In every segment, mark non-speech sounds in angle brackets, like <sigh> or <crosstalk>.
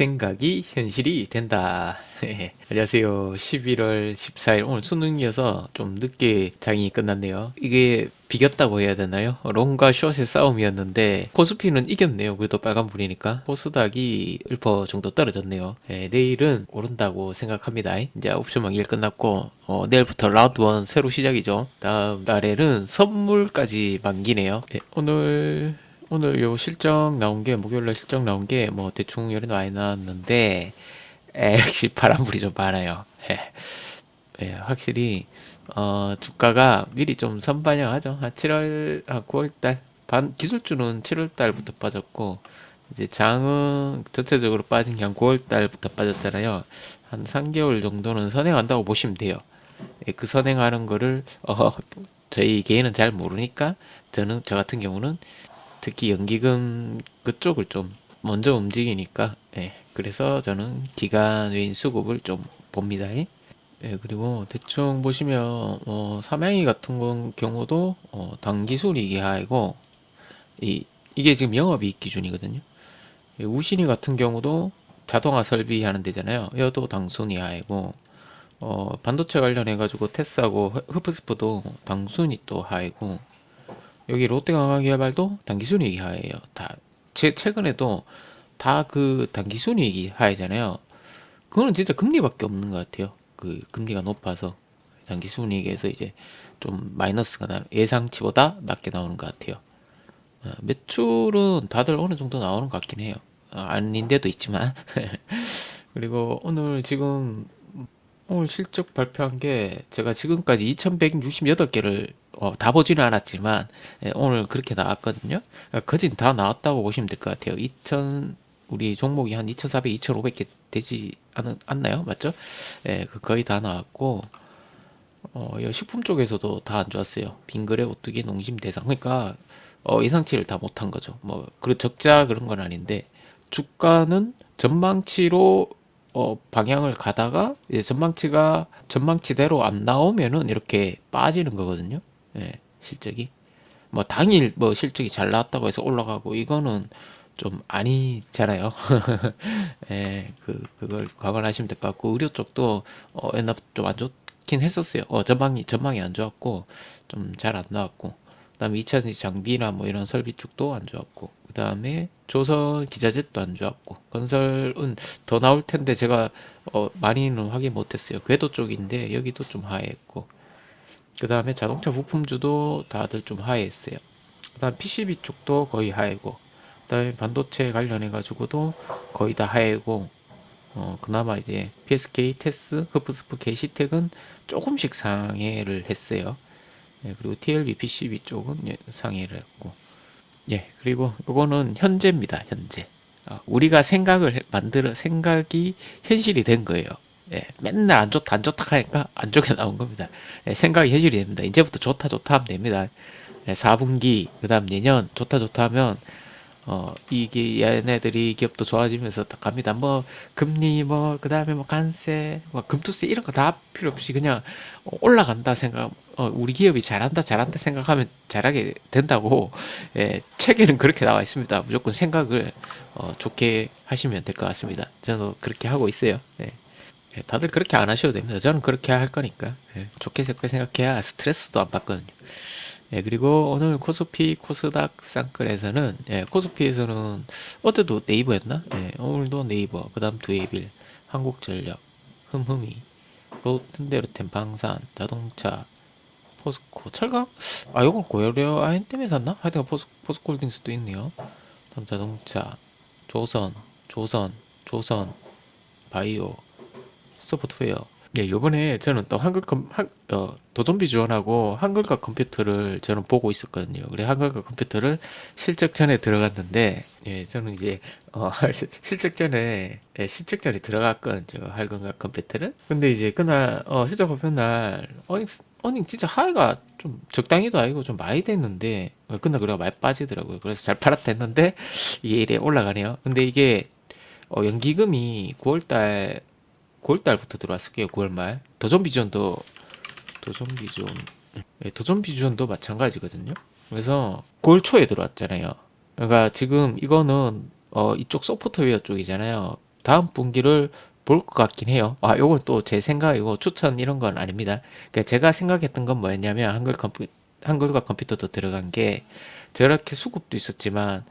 생각이 현실이 된다. <laughs> 안녕하세요. 11월 14일 오늘 수능이어서 좀 늦게 장이 끝났네요. 이게 비겼다고 해야 되나요? 롱과 숏의 싸움이었는데 코스피는 이겼네요. 그래도 빨간불이니까 코스닥이 1% 정도 떨어졌네요. 예, 내일은 오른다고 생각합니다. 이제 옵션망 일 끝났고 어, 내일부터 라운드 1 새로 시작이죠. 다음 달에는 선물까지 만기네요. 예, 오늘 오늘 요 실적 나온 게 목요일날 실적 나온 게 뭐 대충 열이 많이 나왔는데 에, 역시 바람불이 좀 많아요. 예. 예, 확실히 어, 주가가 미리 좀 선반영하죠. 한 7월, 한 9월달 반 기술주는 7월달부터 빠졌고 이제 장은 전체적으로 빠진 게 한 9월달부터 빠졌잖아요. 한 3개월 정도는 선행한다고 보시면 돼요. 예, 그 선행하는 거를 어, 저희 개인은 잘 모르니까 저는 저 같은 경우는 특히 연기금 그쪽을 좀 먼저 움직이니까 예, 그래서 저는 기간 외인 수급을 좀 봅니다. 예, 그리고 대충 보시면 어, 삼양이 같은 건 경우도 어, 단기순이익이 하이고 이, 이게 지금 영업이익 기준이거든요. 예, 우신이 같은 경우도 자동화 설비하는 데잖아요. 여도 당순이 하이고 어, 반도체 관련해 가지고 테스하고 흡프스프도 당순이 또 하이고 여기 롯데강화개발도 단기순이익이 하예요. 다 제, 최근에도 다 그 단기순이익이 하이잖아요. 그거는 진짜 금리밖에 없는 것 같아요. 그 금리가 높아서 단기순이익에서 이제 좀 마이너스가 나, 예상치보다 낮게 나오는 것 같아요. 어, 매출은 다들 어느 정도 나오는 것 같긴 해요. 어, 아닌 데도 있지만 <laughs> 그리고 오늘 지금 오늘 실적 발표한 게 제가 지금까지 2168개를 어, 다 보지는 않았지만 예, 오늘 그렇게 나왔거든요. 그러니까 거진 다 나왔다고 보시면 될 것 같아요. 2000 우리 종목이 한 2,400, 2,500개 되지 않, 않나요? 맞죠? 예, 그 거의 다 나왔고 어, 이 식품 쪽에서도 다 안 좋았어요. 빙그레, 오뚜기, 농심, 대상. 그러니까 어, 예상치를 다 못한 거죠. 뭐 그런 적자 그런 건 아닌데 주가는 전망치로 어, 방향을 가다가 이제 전망치가 전망치대로 안 나오면은 이렇게 빠지는 거거든요. 예, 실적이. 뭐 당일 뭐 실적이 잘 나왔다고 해서 올라가고 이거는 좀 아니잖아요. <laughs> 예, 그 그걸 감안하시면 될 것 같고 의료 쪽도 어, 옛날 좀안 좋긴 했었어요. 어, 전망이 전망이 안 좋았고 좀 잘 안 나왔고 그다음에 2차전지 장비나 뭐 이런 설비 쪽도 안 좋았고 그다음에 조선 기자재도 안 좋았고 건설은 더 나올 텐데 제가 어, 많이는 확인 못했어요. 궤도 쪽인데 여기도 좀 하했고 그 다음에 자동차 부품주도 다들 좀 하했어요. 그 다음 PCB 쪽도 거의 하이고 그 다음에 반도체 관련해 가지고도 거의 다 하이고 어, 그나마 이제 PSK, 테스, 흡프스프, KC텍은 조금씩 상해를 했어요. 예, 그리고 TLB, PCB 쪽은 예, 상해를 했고 예, 그리고 이거는 현재입니다. 현재. 어, 우리가 생각을 해- 만들어 생각이 현실이 된 거예요. 예, 맨날 안 좋다 안 좋다 하니까 안 좋게 나온 겁니다. 예, 생각이 현실이 됩니다. 이제부터 좋다 좋다 하면 됩니다. 예, 4분기 그다음 내년 좋다 좋다 하면 어 이게 얘네들이 기업도 좋아지면서 다 갑니다. 뭐 금리 뭐 그다음에 뭐 관세 뭐 금투세 이런 거 다 필요 없이 그냥 어, 올라간다 생각 어 우리 기업이 잘한다 잘한다 생각하면 잘하게 된다고 예, 책에는 그렇게 나와 있습니다. 무조건 생각을 어, 좋게 하시면 될 것 같습니다. 저는 그렇게 하고 있어요. 네. 예, 다들 그렇게 안 하셔도 됩니다. 저는 그렇게 할 거니까 예, 좋게 생각해야 스트레스도 안 받거든요. 예, 그리고 오늘 코스피 코스닥 쌍끌에서는 예, 코스피에서는 어제도 네이버였나? 예, 오늘도 네이버, 그다음 두에빌, 한국전력, 흠흠이, 롯데르텐, 방산, 자동차, 포스코, 철강? 아, 이건 고려료 아인 때문에 샀나? 하여튼 포스, 포스코홀딩스도 있네요. 다음 자동차, 조선, 조선, 조선, 바이오, 소프트웨어. 네, 요번에 저는 또 한글 컴, 한, 어, 도전비 지원하고 한글과 컴퓨터를 저는 보고 있었거든요. 그래, 한글과 컴퓨터를 실적 전에 들어갔는데, 예, 저는 이제, 어, <laughs> 실- 실적 전에, 예, 실적 전에 들어갔거든요. 한글과 컴퓨터를. 근데 이제 그날, 어, 실적 발표 날, 어닝, 어닝 진짜 하이가 좀 적당히도 아니고 좀 많이 됐는데, 어, 그날 그래가 많이 빠지더라고요. 그래서 잘 팔았다 했는데, 이게 이래 올라가네요. 근데 이게, 어, 연기금이 9월달 9월달부터 들어왔을 게요. 9월 말. 도전 비전도 도전 비전 예, 도전 비전도 마찬가지거든요. 그래서 9월 초에 들어왔잖아요. 그러니까 지금 이거는 어, 이쪽 소프트웨어 쪽이잖아요. 다음 분기를 볼 것 같긴 해요. 아, 요건 또 제 생각이고 추천 이런 건 아닙니다. 그러니까 제가 생각했던 건 뭐였냐면 한글 컴퓨 한글과 컴퓨터도 들어간 게 저렇게 수급도 있었지만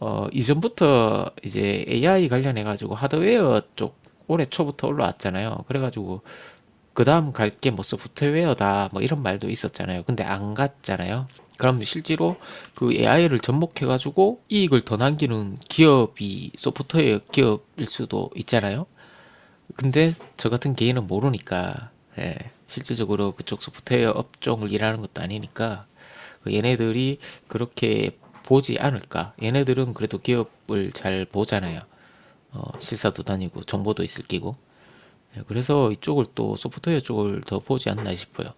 어, 이전부터 이제 AI 관련해 가지고 하드웨어 쪽 올해 초부터 올라왔잖아요. 그래가지고 그 다음 갈 게 뭐 소프트웨어다 뭐 이런 말도 있었잖아요. 근데 안 갔잖아요. 그럼 실제로 그 AI를 접목해가지고 이익을 더 남기는 기업이 소프트웨어 기업일 수도 있잖아요. 근데 저 같은 개인은 모르니까 예, 실질적으로 그쪽 소프트웨어 업종을 일하는 것도 아니니까 그 얘네들이 그렇게 보지 않을까. 얘네들은 그래도 기업을 잘 보잖아요. 어, 실사도 다니고 정보도 있을 끼고. 예, 그래서 이쪽을 또 소프트웨어 쪽을 더 보지 않나 싶어요.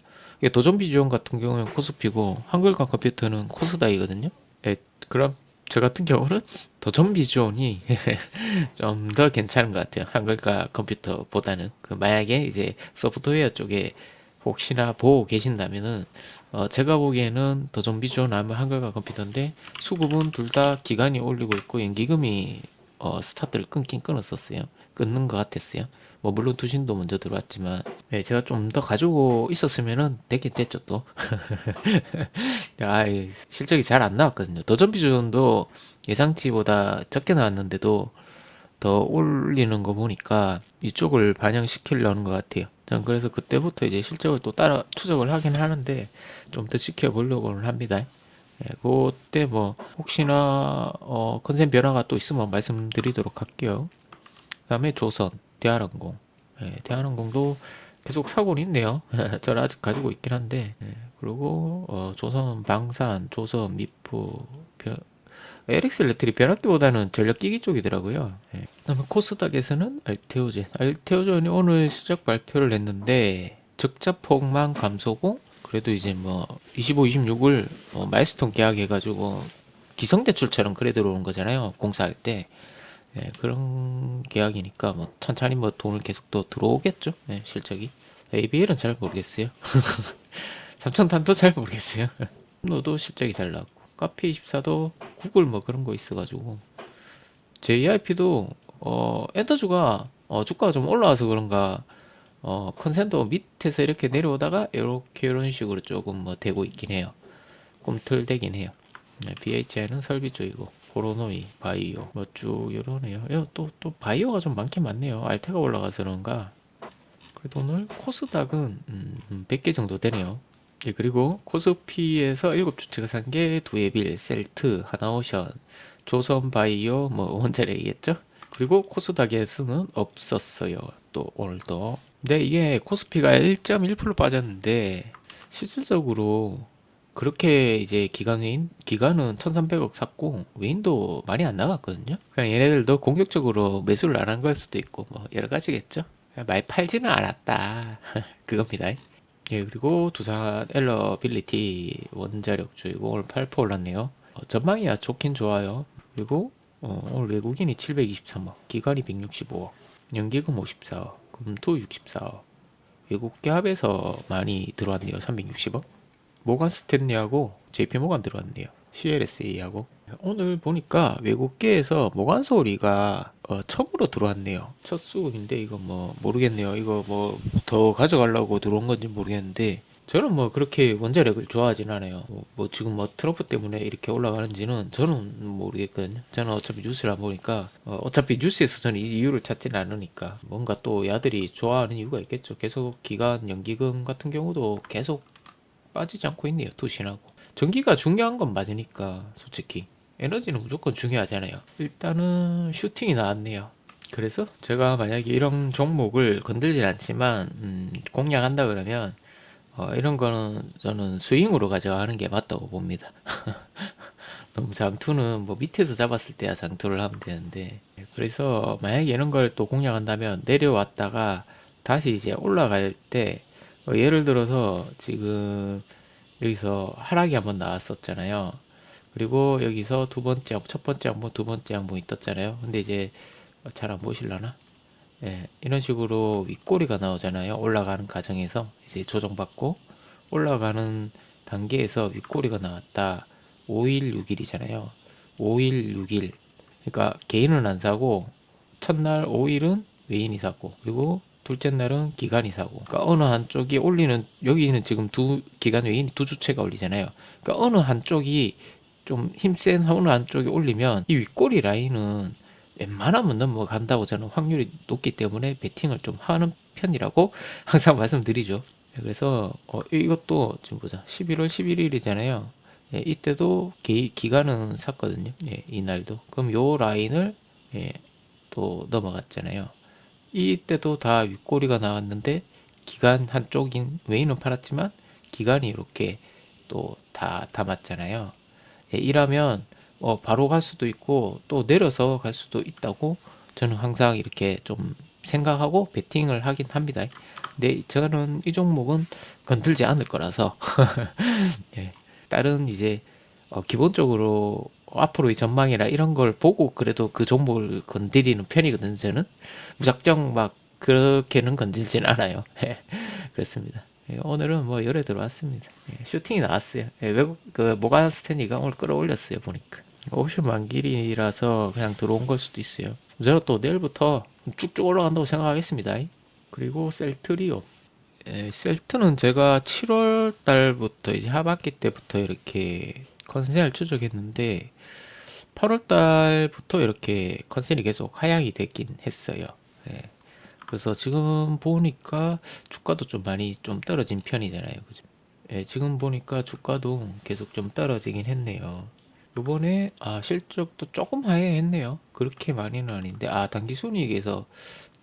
도전비 지원 같은 경우는 코스피고 한글과 컴퓨터는 코스닥이거든요. 예, 그럼 저 같은 경우는 도전비 지원이 <laughs> 좀 더 괜찮은 것 같아요. 한글과 컴퓨터보다는 그 만약에 이제 소프트웨어 쪽에 혹시나 보고 계신다면은 어, 제가 보기에는 더 좀비 지원하면 한글과 컴퓨터인데 수급은 둘 다 기간이 올리고 있고 연기금이 어, 스타트를 끊긴 끊었었어요. 끊는 것 같았어요. 뭐 물론 투신도 먼저 들어왔지만 네, 제가 좀 더 가지고 있었으면은 되긴 됐죠 또. <laughs> 아, 실적이 잘 안 나왔거든요. 더 좀비 지원도 예상치보다 적게 나왔는데도 더 올리는 거 보니까 이쪽을 반영시키려는 것 같아요. 전 그래서 그때부터 이제 실적을 또 따라 추적을 하긴 하는데 좀 더 지켜보려고는 합니다. 예, 그때 뭐 혹시나 어, 컨셉 변화가 또 있으면 말씀드리도록 할게요. 그 다음에 조선, 대한항공, 예, 대한항공도 계속 사고는 있네요. <laughs> 저는 아직 가지고 있긴 한데 예, 그리고 어, 조선 방산, 조선 미프, 변, LX 일렉트릭 변압기보다는 전력 기기 쪽이더라고요. 예. 그다음에 코스닥에서는 알테오젠, 알테오젠이 오늘 실적 발표를 했는데 적자 폭만 감소고 그래도 이제 뭐 25, 26을 어, 마일스톤 계약해가지고 기성대출처럼 그래 들어오는 거잖아요. 공사할 때. 예, 그런 계약이니까 뭐 천천히 뭐 돈을 계속 또 들어오겠죠. 예, 실적이. ABL은 잘 모르겠어요. <laughs> 삼천탄도 잘 모르겠어요. 너도 실적이 잘 나왔고. 카페 24도 구글 뭐 그런 거 있어가지고. JIP도 어, 엔터주가 어, 주가가 좀 올라와서 그런가 어, 컨센더 밑에서 이렇게 내려오다가 이렇게 이런 식으로 조금 뭐 되고 있긴 해요. 꿈틀대긴 해요. 네, BHI는 설비 쪽이고 코로노이, 바이오 뭐 쭉 이러네요. 예, 또, 또 바이오가 좀 많긴 많네요. 알테가 올라가서 그런가. 그래도 오늘 코스닥은 음, 100개 정도 되네요. 예, 그리고 코스피에서 7주체가 산 게 두에빌, 셀트, 하나오션, 조선바이오, 뭐 원자력이겠죠? 그리고 코스닥에서는 없었어요. 또 오늘도. 근데 이게 코스피가 1.1% 빠졌는데 실질적으로 그렇게 이제 기간 외인 기간은 1,300억 샀고 외인도 많이 안 나갔거든요. 그냥 얘네들도 공격적으로 매수를 안 한 걸 수도 있고 뭐 여러 가지겠죠. 많이 팔지는 않았다. <laughs> 그겁니다. 예, 그리고 두산 엘러빌리티 원자력주이고 오늘 8% 올랐네요. 어, 전망이야 좋긴 좋아요. 그리고 어, 오늘 외국인이 723억, 기관이 165억, 연기금 54억, 금토 64억, 외국계 합에서 많이 들어왔네요. 360억. 모간 스탠리하고 JP 모간 들어왔네요. CLSA하고 오늘 보니까 외국계에서 모간 소리가 어, 처음으로 들어왔네요. 첫 수급인데 이거 뭐 모르겠네요. 이거 뭐 더 가져가려고 들어온 건지 모르겠는데 저는 뭐 그렇게 원자력을 좋아하진 않아요. 뭐, 뭐 지금 뭐 트럼프 때문에 이렇게 올라가는지는 저는 모르겠거든요. 저는 어차피 뉴스를 안 보니까 어, 차피 뉴스에서 저는 이 이유를 찾지는 않으니까 뭔가 또 야들이 좋아하는 이유가 있겠죠. 계속 기간 연기금 같은 경우도 계속 빠지지 않고 있네요. 투신하고 전기가 중요한 건 맞으니까 솔직히 에너지는 무조건 중요하잖아요. 일단은 슈팅이 나왔네요. 그래서 제가 만약에 이런 종목을 건들진 않지만 음, 공략한다 그러면 어, 이런 거는 저는 스윙으로 가져가는 게 맞다고 봅니다. <laughs> 너무 장투는 뭐 밑에서 잡았을 때야 장투를 하면 되는데 그래서 만약에 이런 걸 또 공략한다면 내려왔다가 다시 이제 올라갈 때 어, 예를 들어서 지금 여기서 하락이 한번 나왔었잖아요. 그리고 여기서 두 번째, 첫 번째 항목, 두 번째 항목이 떴잖아요. 근데 이제 잘 안 보실라나? 예, 이런 식으로 윗꼬리가 나오잖아요. 올라가는 과정에서 이제 조정받고 올라가는 단계에서 윗꼬리가 나왔다. 5일, 6일이잖아요. 5일, 6일. 그러니까 개인은 안 사고 첫날 5일은 외인이 사고 그리고 둘째 날은 기간이 사고 그러니까 어느 한쪽이 올리는 여기는 지금 두 기간 외인이 두 주체가 올리잖아요 그러니까 어느 한쪽이 좀 힘센 어느 한쪽이 올리면 이 윗꼬리 라인은 웬만하면 넘어간다고 저는 확률이 높기 때문에 베팅을 좀 하는 편이라고 <laughs> 항상 말씀드리죠. 그래서 어, 이것도 지금 보자. 11월 11일이잖아요. 예, 이때도 기, 기간은 샀거든요. 예, 이날도. 그럼 요 라인을 예, 또 넘어갔잖아요. 이때도 다 윗꼬리가 나왔는데 기간 한쪽인 웨이는 팔았지만 기간이 이렇게 또 다 담았잖아요. 예, 이라면 어, 바로 갈 수도 있고 또 내려서 갈 수도 있다고 저는 항상 이렇게 좀 생각하고 베팅을 하긴 합니다. 근데 저는 이 종목은 건들지 않을 거라서 <laughs> 예, 다른 이제 어, 기본적으로 앞으로의 전망이라 이런 걸 보고 그래도 그 종목을 건드리는 편이거든요. 저는 무작정 막 그렇게는 건들진 않아요. <laughs> 예, 그렇습니다. 예, 오늘은 뭐 열에 들어왔습니다. 예, 슈팅이 나왔어요. 예, 외국 그 모간 스탠리가 오늘 끌어올렸어요 보니까. 옵션 만길이라서 그냥 들어온 걸 수도 있어요. 저는 또 내일부터 쭉쭉 올라간다고 생각하겠습니다. 그리고 셀트리오. 예, 셀트는 제가 7월 달부터 이제 하반기 때부터 이렇게 컨센을 추적했는데 8월 달부터 이렇게 컨센이 계속 하향이 되긴 했어요. 예. 그래서 지금 보니까 주가도 좀 많이 좀 떨어진 편이잖아요. 그죠? 예, 지금 보니까 주가도 계속 좀 떨어지긴 했네요. 요번에 아 실적도 조금 하향했네요. 그렇게 많이는 아닌데 아 단기 순이익에서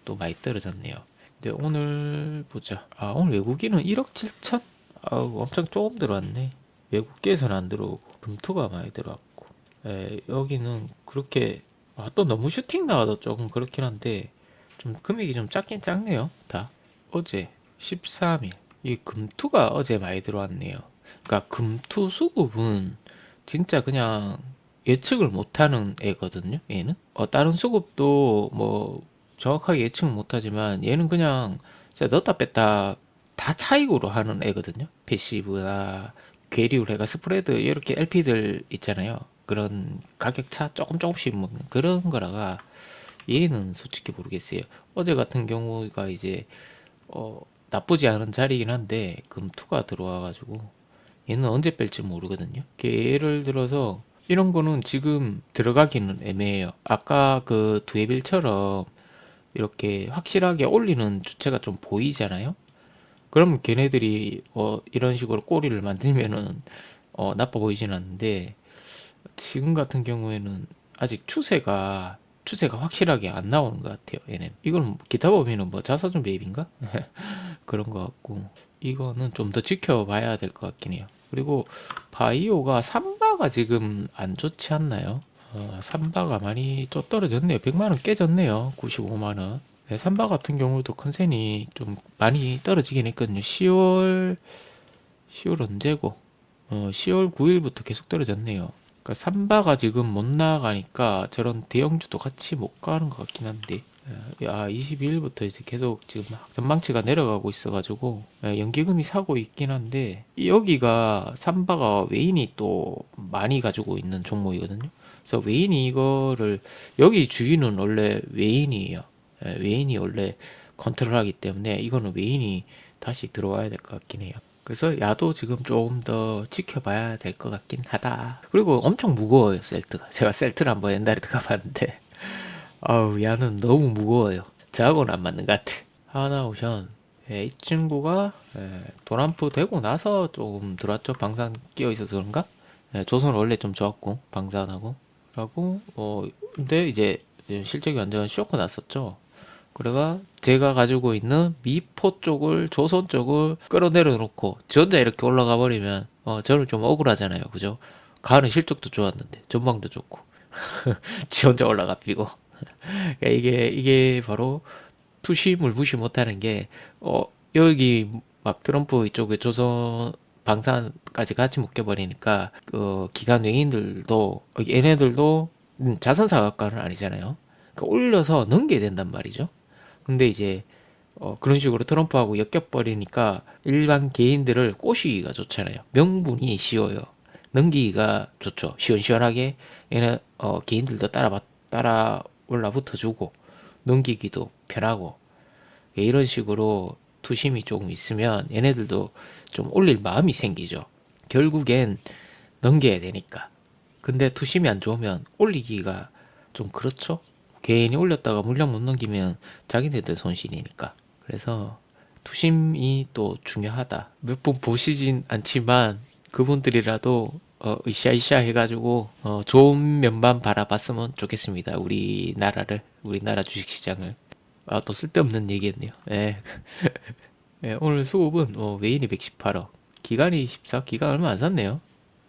또 많이 떨어졌네요. 근데 오늘 보자. 아 오늘 외국인은 1억 7천? 아우 엄청 조금 들어왔네. 외국계에서는 안 들어오고 금투가 많이 들어왔고 예, 여기는 그렇게 아, 또 너무 슈팅 나와도 조금 그렇긴 한데 좀 금액이 좀 작긴 작네요. 다 어제 13일 이 금투가 어제 많이 들어왔네요. 그러니까 금투 수급은 진짜 그냥 예측을 못하는 애거든요. 얘는 어, 다른 수급도 뭐 정확하게 예측은 못하지만 얘는 그냥 진짜 넣었다 뺐다 다 차익으로 하는 애거든요. 패시브나 괴리울 해가 스프레드 이렇게 LP들 있잖아요. 그런 가격 차 조금 조금씩 먹는 그런 거라가 얘는 솔직히 모르겠어요. 어제 같은 경우가 이제 어 나쁘지 않은 자리긴 한데 금투가 들어와가지고 얘는 언제 뺄지 모르거든요. 예를 들어서 이런 거는 지금 들어가기는 애매해요. 아까 그 두에빌처럼 이렇게 확실하게 올리는 주체가 좀 보이잖아요. 그러면 걔네들이 어 이런 식으로 꼬리를 만들면은 어 나빠 보이진 않는데 지금 같은 경우에는 아직 추세가 추세가 확실하게 안 나오는 것 같아요. 얘는 이건 기타 보면은 뭐 자사준 베이비인가 <laughs> 그런 것 같고 이거는 좀 더 지켜봐야 될 것 같긴 해요. 그리고 바이오가 삼바가 지금 안 좋지 않나요? 어, 삼바가 많이 또 떨어졌네요. 100만 원 깨졌네요. 95만 원. 네, 삼바 같은 경우도 컨센이 좀 많이 떨어지긴 했거든요. 10월 10월 언제고? 어, 10월 9일부터 계속 떨어졌네요. 그러니까 지금 못 나가니까 저런 대형주도 같이 못 가는 것 같긴 한데 아 22일부터 이제 계속 지금 전망치가 내려가고 있어가지고 예, 연기금이 사고 있긴 한데 여기가 삼바가 외인이 또 많이 가지고 있는 종목이거든요. 그래서 외인이 이거를 여기 주인은 원래 외인이에요. 예, 외인이 원래 컨트롤하기 때문에 이거는 외인이 다시 들어와야 될 것 같긴 해요. 그래서 야도 지금 조금 더 지켜봐야 될 것 같긴 하다. 그리고 엄청 무거워요, 셀트가. 제가 셀트를 한번 옛날에 들어가봤는데, 아우, 야는 너무 무거워요. 저하고는 안 맞는 것 같아. 하나오션. 예, 이 친구가 예, 도란프 되고 나서 조금 들어왔죠. 방산 끼어 있어서 그런가? 예, 조선 원래 좀 좋았고, 방산하고. 라고, 어, 근데 이제 실적이 완전 쇼크 났었죠. 그래가 제가 가지고 있는 미포 쪽을 조선 쪽을 끌어내려 놓고 지 혼자 이렇게 올라가 버리면 어 저는 좀 억울하잖아요 그죠 가을은 실적도 좋았는데 전망도 좋고 <laughs> 지 혼자 올라가 삐고 그러니까 이게 이게 바로 투심을 무시 못하는 게 어 여기 막 트럼프 이쪽에 조선 방산까지 같이 묶여버리니까 그 기관 외인들도 얘네들도 음, 자선사각과는 아니잖아요. 그러니까 올려서 넘겨야 된단 말이죠. 근데 이제 어, 그런 식으로 트럼프하고 엮여버리니까 일반 개인들을 꼬시기가 좋잖아요. 명분이 쉬워요. 넘기기가 좋죠. 시원시원하게 얘는 어, 개인들도 따라 따라 올라붙어 주고 넘기기도 편하고 예, 이런 식으로 투심이 조금 있으면 얘네들도 좀 올릴 마음이 생기죠. 결국엔 넘겨야 되니까. 근데 투심이 안 좋으면 올리기가 좀 그렇죠. 괜히 올렸다가 물량 못 넘기면 자기네들 손실이니까. 그래서 투심이 또 중요하다. 몇번 보시진 않지만 그분들이라도 어, 으쌰으쌰 해가지고 어, 좋은 면만 바라봤으면 좋겠습니다. 우리나라를 우리나라 주식시장을 아 또 쓸데없는 얘기했네요. 예. <laughs> 예, 오늘 수급은 어, 메인이 118억, 기간이 14, 기간 얼마 안 샀네요.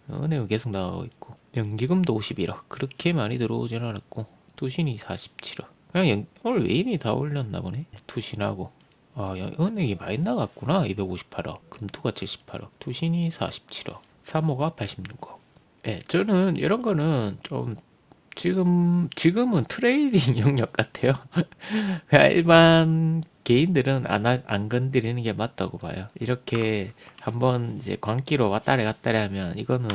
어, 은행은 계속 나가고 있고 연기금도 51억 그렇게 많이 들어오진 않았고 투신이 47억 그냥 연, 오늘 메인이 다 올렸나 보네 투신하고 아, 야, 은행이 많이 나갔구나. 258억. 금투가 78억. 투신이 47억. 3호가 86억. 예, 저는 이런 거는 좀 지금 지금은 트레이딩 <laughs> 영역 같아요. <laughs> 그냥 일반 개인들은 안, 하- 안 건드리는 게 맞다고 봐요. 이렇게 한번 이제 광기로 왔다리 갔다리 하면 이거는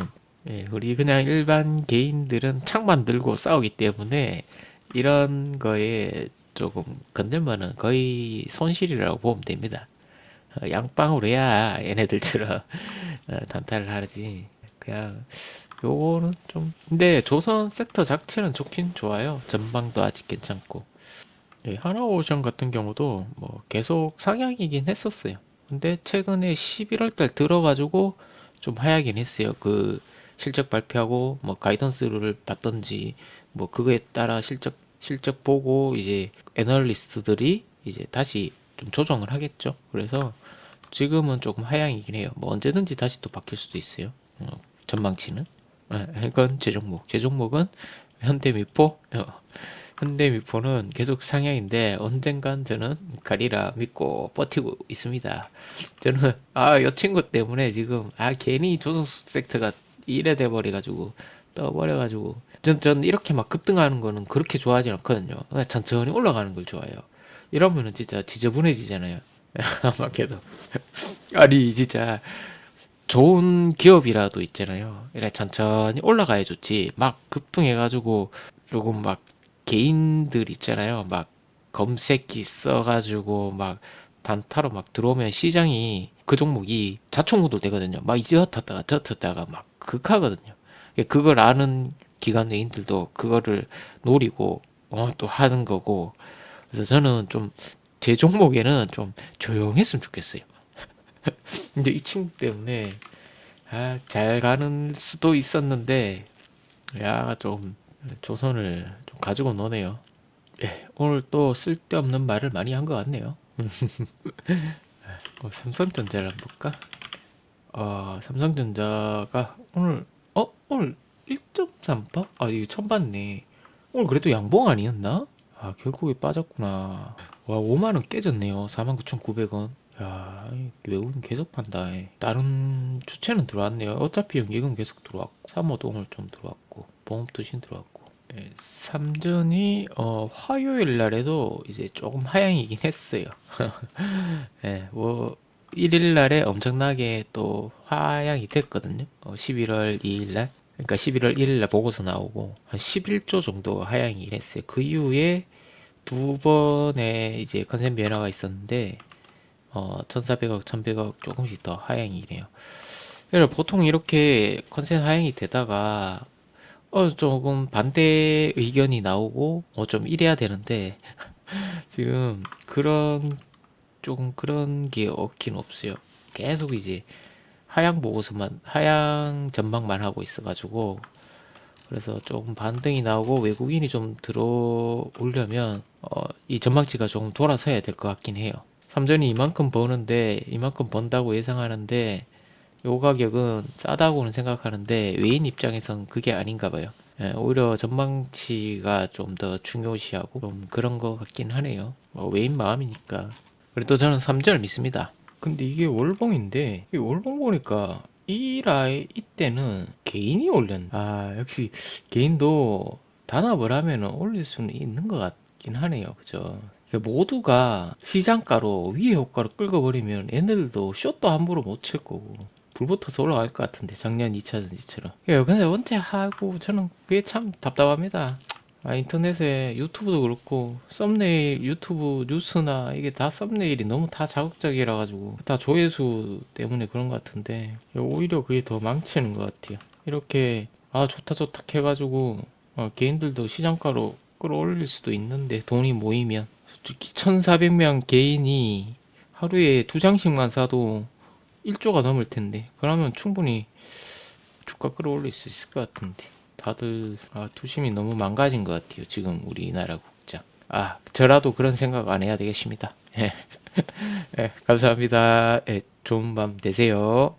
예, 우리 그냥 일반 개인들은 창만 들고 싸우기 때문에 이런 거에 조금 건들면은 거의 손실이라고 보면 됩니다. 어, 양빵으로 해야 얘네들처럼 <laughs> 어, 단타를 하지. 그냥 요거는 좀 근데 조선 섹터 자체는 좋긴 좋아요. 전방도 아직 괜찮고. 예, 하나오션 같은 경우도 뭐 계속 상향이긴 했었어요. 근데 최근에 11월 달 들어가지고 좀 하야긴 했어요. 그 실적 발표하고 뭐 가이던스를 받던지 뭐 그거에 따라 실적 실적 보고 이제 애널리스트들이 이제 다시 좀 조정을 하겠죠. 그래서 지금은 조금 하향이긴 해요. 뭐 언제든지 다시 또 바뀔 수도 있어요. 어, 전망치는. 아, 이건 제 종목. 제 종목은 현대미포. 어, 현대미포는 계속 상향인데 언젠간 저는 가리라 믿고 버티고 있습니다. 저는 아, 이 친구 때문에 지금 아 괜히 조선 섹터가 이래 돼 버려 가지고 떠 버려 가지고 전, 전 이렇게 막 급등하는 거는 그렇게 좋아하지 않거든요. 천천히 올라가는 걸 좋아해요. 이러면은 진짜 지저분해지잖아요. <laughs> 아마도 아니 진짜 좋은 기업이라도 있잖아요. 이래 천천히 올라가야 좋지. 막 급등해가지고 조금 막 개인들 있잖아요. 막 검색기 써가지고 막 단타로 막 들어오면 시장이 그 종목이 자충우돌 되거든요. 막 이제 헛탔다가 저 헛탔다가 막 극하거든요. 그걸 아는 기관 외인들도 그거를 노리고 어, 또 하는 거고. 그래서 저는 좀 제 종목에는 좀 조용했으면 좋겠어요. <laughs> 근데 이 친구 때문에 아, 잘 가는 수도 있었는데 야, 좀 조선을 좀 가지고 노네요. 예, 오늘 또 쓸데없는 말을 많이 한 것 같네요. <laughs> 어, 삼성전자를 한번 볼까? 어, 삼성전자가 오늘 어 오늘 1.3%? 아 이거 처음 봤네. 오늘 그래도 양봉 아니었나? 아 결국에 빠졌구나. 와 5만 원 깨졌네요. 49,900원. 야, 이 외국인 계속 판다. 이. 다른 주체는 들어왔네요. 어차피 연기금 계속 들어왔고, 3호도 오늘 좀 들어왔고, 보험투신 들어왔고. 예, 삼전이 어, 화요일 날에도 이제 조금 하향이긴 했어요. <laughs> 예, 뭐 1일 날에 엄청나게 또 하향이 됐거든요. 어, 11월 2일 날. 그러니까 11월 1일 날 보고서 나오고 한 11조 정도 하향이 했어요. 그 이후에 두 번의 이제 컨셉 변화가 있었는데 어, 1,400억, 1,100억 조금씩 더 하향이래요. 그래서 보통 이렇게 컨센 하향이 되다가 어 조금 반대 의견이 나오고 어좀 이래야 되는데 <laughs> 지금 그런 조금 그런 게 없긴 없어요. 계속 이제 하향 보고서만 하향 전망만 하고 있어가지고 그래서 조금 반등이 나오고 외국인이 좀 들어오려면 어, 이 전망치가 조금 돌아서야 될 것 같긴 해요. 삼전이 이만큼 버는데 이만큼 번다고 예상하는데 요 가격은 싸다고는 생각하는데 외인 입장에선 그게 아닌가 봐요. 예, 오히려 전망치가 좀 더 중요시하고 좀 그런 것 같긴 하네요. 뭐 외인 마음이니까. 그래도 저는 삼전을 믿습니다. 근데 이게 월봉인데 이 월봉 보니까 이 라이 이때는 개인이 올렸네. 아 역시 개인도 단합을 하면 올릴 수는 있는 것 같긴 하네요. 그죠? 그러니까 모두가 시장가로 위에 효과를 끌어버리면 얘네들도 숏도 함부로 못 칠 거고 불 붙어서 올라갈 것 같은데 작년 2차전지처럼 예, 근데 언제 하고 저는 그게 참 답답합니다 아, 인터넷에 유튜브도 그렇고 썸네일 유튜브 뉴스나 이게 다 썸네일이 너무 다 자극적이라 가지고 다 조회수 때문에 그런 것 같은데 오히려 그게 더 망치는 것 같아요. 이렇게 아 좋다 좋다 해가지고 어, 개인들도 시장가로 끌어올릴 수도 있는데 돈이 모이면 솔직히 1,400명 개인이 하루에 두 장씩만 사도 1조가 넘을 텐데 그러면 충분히 주가 끌어올릴 수 있을 것 같은데 다들 아, 투심이 너무 망가진 것 같아요 지금 우리나라 국장. 아 저라도 그런 생각 안 해야 되겠습니다. 예, <laughs> 예, 감사합니다. 예, 좋은 밤 되세요